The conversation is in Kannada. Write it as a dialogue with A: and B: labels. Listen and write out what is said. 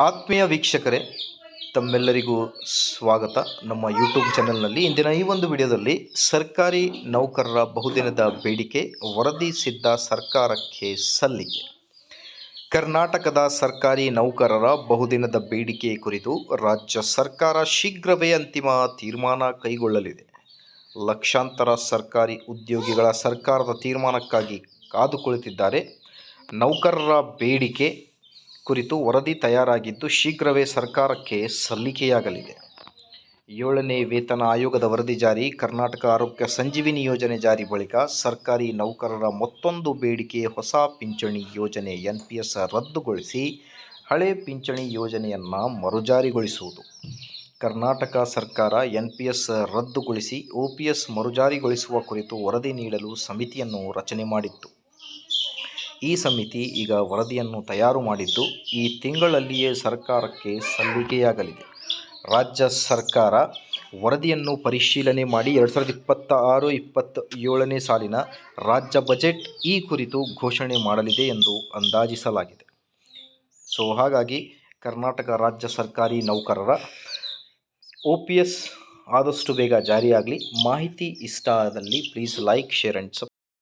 A: ಆತ್ಮೀಯ ವೀಕ್ಷಕರೇ, ತಮ್ಮೆಲ್ಲರಿಗೂ ಸ್ವಾಗತ. ನಮ್ಮ ಯೂಟ್ಯೂಬ್ ಚಾನೆಲ್ನಲ್ಲಿ ಇಂದಿನ ಈ ಒಂದು ವಿಡಿಯೋದಲ್ಲಿ ಸರ್ಕಾರಿ ನೌಕರರ ಬಹುದಿನದ ಬೇಡಿಕೆ, ವರದಿ ಸಿದ್ಧ ಸರ್ಕಾರಕ್ಕೆ ಸಲ್ಲಿಕೆ. ಕರ್ನಾಟಕದ ಸರ್ಕಾರಿ ನೌಕರರ ಬಹುದಿನದ ಬೇಡಿಕೆ ಕುರಿತು ರಾಜ್ಯ ಸರ್ಕಾರ ಶೀಘ್ರವೇ ಅಂತಿಮ ತೀರ್ಮಾನ ಕೈಗೊಳ್ಳಲಿದೆ. ಲಕ್ಷಾಂತರ ಸರ್ಕಾರಿ ಉದ್ಯೋಗಿಗಳ ಸರ್ಕಾರದ ತೀರ್ಮಾನಕ್ಕಾಗಿ ಕಾದು ಕುಳಿತಿದ್ದಾರೆ ನೌಕರರ ಬೇಡಿಕೆ ಕುರಿತು ವರದಿ ತಯಾರಾಗಿದ್ದು ಶೀಘ್ರವೇ ಸರ್ಕಾರಕ್ಕೆ ಸಲ್ಲಿಕೆಯಾಗಲಿದೆ. ಏಳನೇ ವೇತನ ಆಯೋಗದ ವರದಿ ಜಾರಿ, ಕರ್ನಾಟಕ ಆರೋಗ್ಯ ಸಂಜೀವಿನಿ ಯೋಜನೆ ಜಾರಿ ಬಳಿಕ ಸರ್ಕಾರಿ ನೌಕರರ ಮತ್ತೊಂದು ಬೇಡಿಕೆ ಹೊಸ ಪಿಂಚಣಿ ಯೋಜನೆ ಎನ್ ಪಿ ಎಸ್ ರದ್ದುಗೊಳಿಸಿ ಹಳೆ ಪಿಂಚಣಿ ಯೋಜನೆಯನ್ನು ಮರುಜಾರಿಗೊಳಿಸುವುದು. ಕರ್ನಾಟಕ ಸರ್ಕಾರ ಎನ್ ಪಿ ಎಸ್ ರದ್ದುಗೊಳಿಸಿ ಒ ಪಿ ಎಸ್ ಮರುಜಾರಿಗೊಳಿಸುವ ಕುರಿತು ವರದಿ ನೀಡಲು ಸಮಿತಿಯನ್ನು ರಚನೆ ಮಾಡಿತ್ತು. ಈ ಸಮಿತಿ ಈಗ ವರದಿಯನ್ನು ತಯಾರು ಮಾಡಿದ್ದು ಈ ತಿಂಗಳಲ್ಲಿಯೇ ಸರ್ಕಾರಕ್ಕೆ ಸಲ್ಲಿಕೆಯಾಗಲಿದೆ. ರಾಜ್ಯ ಸರ್ಕಾರ ವರದಿಯನ್ನು ಪರಿಶೀಲನೆ ಮಾಡಿ ಎರಡು ಸಾವಿರದ ಇಪ್ಪತ್ತ ಆರು ಇಪ್ಪತ್ತ ಏಳನೇ ಸಾಲಿನ ರಾಜ್ಯ ಬಜೆಟ್ ಈ ಕುರಿತು ಘೋಷಣೆ ಮಾಡಲಿದೆ ಎಂದು ಅಂದಾಜಿಸಲಾಗಿದೆ. ಸೊ, ಹಾಗಾಗಿ ಕರ್ನಾಟಕ ರಾಜ್ಯ ಸರ್ಕಾರಿ ನೌಕರರ ಒ ಪಿ ಎಸ್ ಆದಷ್ಟು ಬೇಗ ಜಾರಿಯಾಗಲಿ. ಮಾಹಿತಿ ಇಷ್ಟ ಆದಲ್ಲಿ please like share and sub